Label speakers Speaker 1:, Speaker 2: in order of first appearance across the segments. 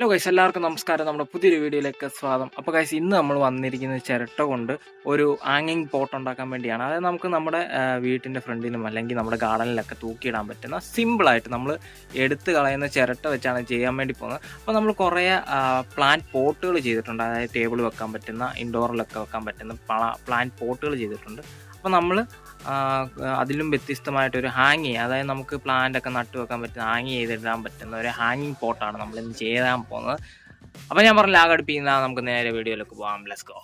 Speaker 1: Hello guys എല്ലാവർക്കും നമസ്കാരം. നമ്മുടെ പുതിയൊരു വീഡിയോയിലേക്ക് സ്വാഗതം. അപ്പോൾ ഗൈസ് ഇന്ന് നമ്മൾ വന്നിരിക്കുന്ന ചിരട്ട കൊണ്ട് ഒരു ആങ്ങിങ് പോട്ട് ഉണ്ടാക്കാൻ വേണ്ടിയാണ്. അതായത് നമുക്ക് നമ്മുടെ വീട്ടിന്റെ ഫ്രണ്ടിലും അല്ലെങ്കിൽ നമ്മുടെ ഗാർഡനിലൊക്കെ തൂക്കിയിടാൻ പറ്റുന്ന സിമ്പിളായിട്ട് നമ്മൾ എടുത്ത് കളയുന്ന ചിരട്ട വെച്ചാണ് ചെയ്യാൻ വേണ്ടി പോകുന്നത്. അപ്പോൾ നമ്മൾ കുറേ പ്ലാന്റ് പോട്ടുകൾ ചെയ്തിട്ടുണ്ട്. അതായത് ടേബിൾ വെക്കാൻ പറ്റുന്ന ഇൻഡോറിലൊക്കെ വെക്കാൻ പറ്റുന്ന പ്ലാന്റ് പോട്ടുകൾ ചെയ്തിട്ടുണ്ട്. അപ്പോൾ നമ്മൾ അതിലും വ്യത്യസ്തമായിട്ടൊരു ഹാങ് അതായത് നമുക്ക് പ്ലാന്റ് ഒക്കെ നട്ടു വെക്കാൻ പറ്റുന്ന ഹാങ് ചെയ്തിടാൻ പറ്റുന്ന ഒരു ഹാങ്ങിങ് പോട്ടാണ് നമ്മൾ ഇന്ന് ചെയ്യാൻ പോകുന്നത്. അപ്പോൾ ഞാൻ പറഞ്ഞ ലാഗ് അടുപ്പിക്കുന്ന നമുക്ക് നേരെ വീഡിയോയിലേക്ക് പോകാം. ലെറ്റ്സ് ഗോ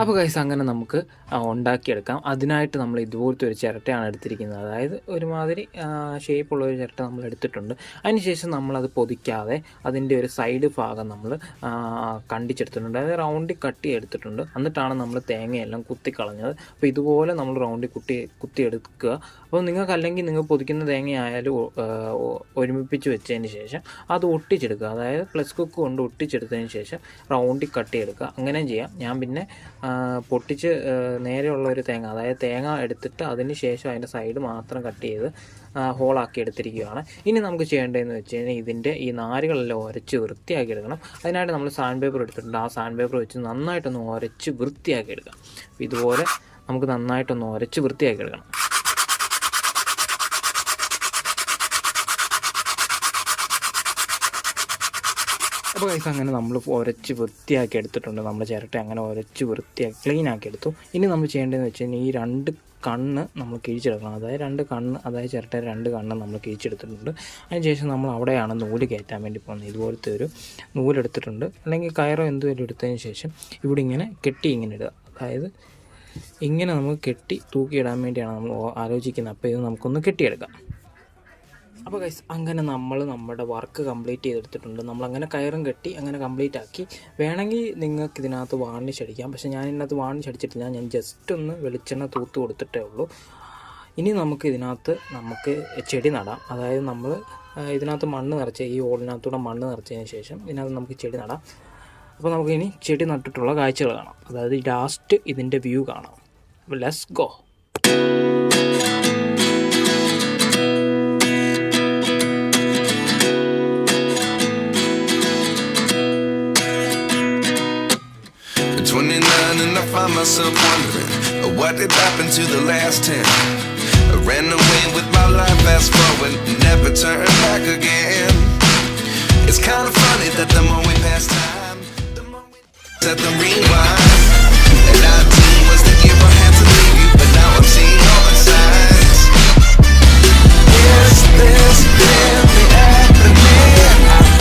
Speaker 1: അപ്പോൾ കൈസ് അങ്ങനെ നമുക്ക് ഉണ്ടാക്കിയെടുക്കാം. അതിനായിട്ട് നമ്മൾ ഇതുപോലത്തെ ഒരു ചിരട്ടയാണ് എടുത്തിരിക്കുന്നത്. അതായത് ഒരുമാതിരി ഷേപ്പുള്ള ഒരു ചിരട്ട നമ്മൾ എടുത്തിട്ടുണ്ട്. അതിനുശേഷം നമ്മളത് പൊതിക്കാതെ അതിന്റെ ഒരു സൈഡ് ഭാഗം നമ്മൾ കണ്ടിച്ചെടുത്തിട്ടുണ്ട്. അതായത് റൗണ്ടി കട്ടി എടുത്തിട്ടുണ്ട്. എന്നിട്ടാണ് നമ്മൾ തേങ്ങയെല്ലാം കുത്തിക്കളഞ്ഞത്. അപ്പോൾ ഇതുപോലെ നമ്മൾ റൗണ്ടി കുത്തി കുത്തിയെടുക്കുക. അപ്പോൾ നിങ്ങൾക്ക് അല്ലെങ്കിൽ നിങ്ങൾ പൊതിക്കുന്ന തേങ്ങയായാലും ആയാലും ഒരുമിപ്പിച്ച് വെച്ചതിന് ശേഷം അത് ഒട്ടിച്ചെടുക്കുക. അതായത് പ്ലസ് കുക്ക് കൊണ്ട് ഒട്ടിച്ചെടുത്തതിന് ശേഷം റൗണ്ടി കട്ട് ചെയ്തെടുക്കുക അങ്ങനെ ചെയ്യാം. ഞാൻ പിന്നെ പൊട്ടിച്ച് നേരെയുള്ള ഒരു തേങ്ങ അതായത് തേങ്ങ എടുത്തിട്ട് അതിന് ശേഷം അതിന്റെ സൈഡ് മാത്രം കട്ട് ചെയ്ത് ഹോളാക്കി എടുത്തിരിക്കുകയാണ്. ഇനി നമുക്ക് ചെയ്യേണ്ടതെന്ന് വെച്ച് കഴിഞ്ഞാൽ ഇതിന്റെ ഈ നാരുകളെല്ലാം ഉരച്ച് വൃത്തിയാക്കി എടുക്കണം. അതിനായിട്ട് നമ്മൾ സാൻഡ് പേപ്പർ എടുത്തിട്ടുണ്ട്. ആ സാൻഡ് പേപ്പർ വെച്ച് നന്നായിട്ടൊന്ന് ഉരച്ച് വൃത്തിയാക്കി എടുക്കാം. ഇതുപോലെ നമുക്ക് നന്നായിട്ടൊന്ന് ഉരച്ച് വൃത്തിയാക്കി എടുക്കണം. അപ്പോൾ ഗൈസ് അങ്ങനെ നമ്മൾ ഉരച്ച് വൃത്തിയാക്കി എടുത്തിട്ടുണ്ട്. നമ്മൾ ചിരട്ട അങ്ങനെ ഉരച്ച് വൃത്തിയാക്കി ക്ലീൻ ആക്കി എടുത്തു. ഇനി നമ്മൾ ചെയ്യേണ്ടതെന്ന് വെച്ച് കഴിഞ്ഞാൽ ഈ രണ്ട് കണ്ണ് നമ്മൾ കിഴിച്ചെടുക്കണം. അതായത് രണ്ട് കണ്ണ് അതായത് ചിരട്ട രണ്ട് കണ്ണ് നമ്മൾ കിഴിച്ചെടുത്തിട്ടുണ്ട്. അതിനുശേഷം നമ്മൾ അവിടെയാണ് നൂൽ കയറ്റാൻ വേണ്ടി പോകുന്നത്. ഇതുപോലത്തെ ഒരു നൂലെടുത്തിട്ടുണ്ട് അല്ലെങ്കിൽ കയറോ എന്തുവരും എടുത്തതിന് ശേഷം ഇവിടെ ഇങ്ങനെ കെട്ടി ഇങ്ങനെ ഇടുക. അതായത് ഇങ്ങനെ നമുക്ക് കെട്ടി തൂക്കിയിടാൻ വേണ്ടിയാണ് നമ്മൾ ആലോചിക്കുന്നത്. അപ്പോൾ ഇത് നമുക്കൊന്ന് കെട്ടിയെടുക്കാം. അപ്പോൾ ഗൈസ് അങ്ങനെ നമ്മൾ നമ്മുടെ വർക്ക് കംപ്ലീറ്റ് ചെയ്തെടുത്തിട്ടുണ്ട്. നമ്മൾ അങ്ങനെ കയറും കെട്ടി അങ്ങനെ കംപ്ലീറ്റ് ആക്കി. വേണമെങ്കിൽ നിങ്ങൾക്ക് ഇതിനകത്ത് വാണിഷ് അടിക്കാം. പക്ഷേ ഞാൻ ഇതിനകത്ത് വാണിഷ് അടിച്ചിട്ടില്ല. ഞാൻ ജസ്റ്റ് ഒന്ന് വെളിച്ചെണ്ണ തൂത്ത് കൊടുത്തിട്ടേ ഉള്ളൂ. ഇനി നമുക്ക് ഇതിനകത്ത് നമുക്ക് ചെടി നടാം. അതായത് നമ്മൾ ഇതിനകത്ത് മണ്ണ് നിറച്ച് ഈ ഓടിനകത്തൂടെ മണ്ണ് നിറച്ചതിന് ശേഷം ഇതിനകത്ത് നമുക്ക് ചെടി നടാം. അപ്പോൾ നമുക്ക് ഇനി ചെടി നട്ടിട്ടുള്ള കാഴ്ചകൾ കാണാം. അതായത് ലാസ്റ്റ് ഇതിന്റെ വ്യൂ കാണാം. അപ്പോൾ let's go
Speaker 2: 29 and I find myself wondering uh, what did happen to the last 10. I ran away with my life, fast forward, never turn back again. It's kind of funny that the more we pass time, the more we set the rewind.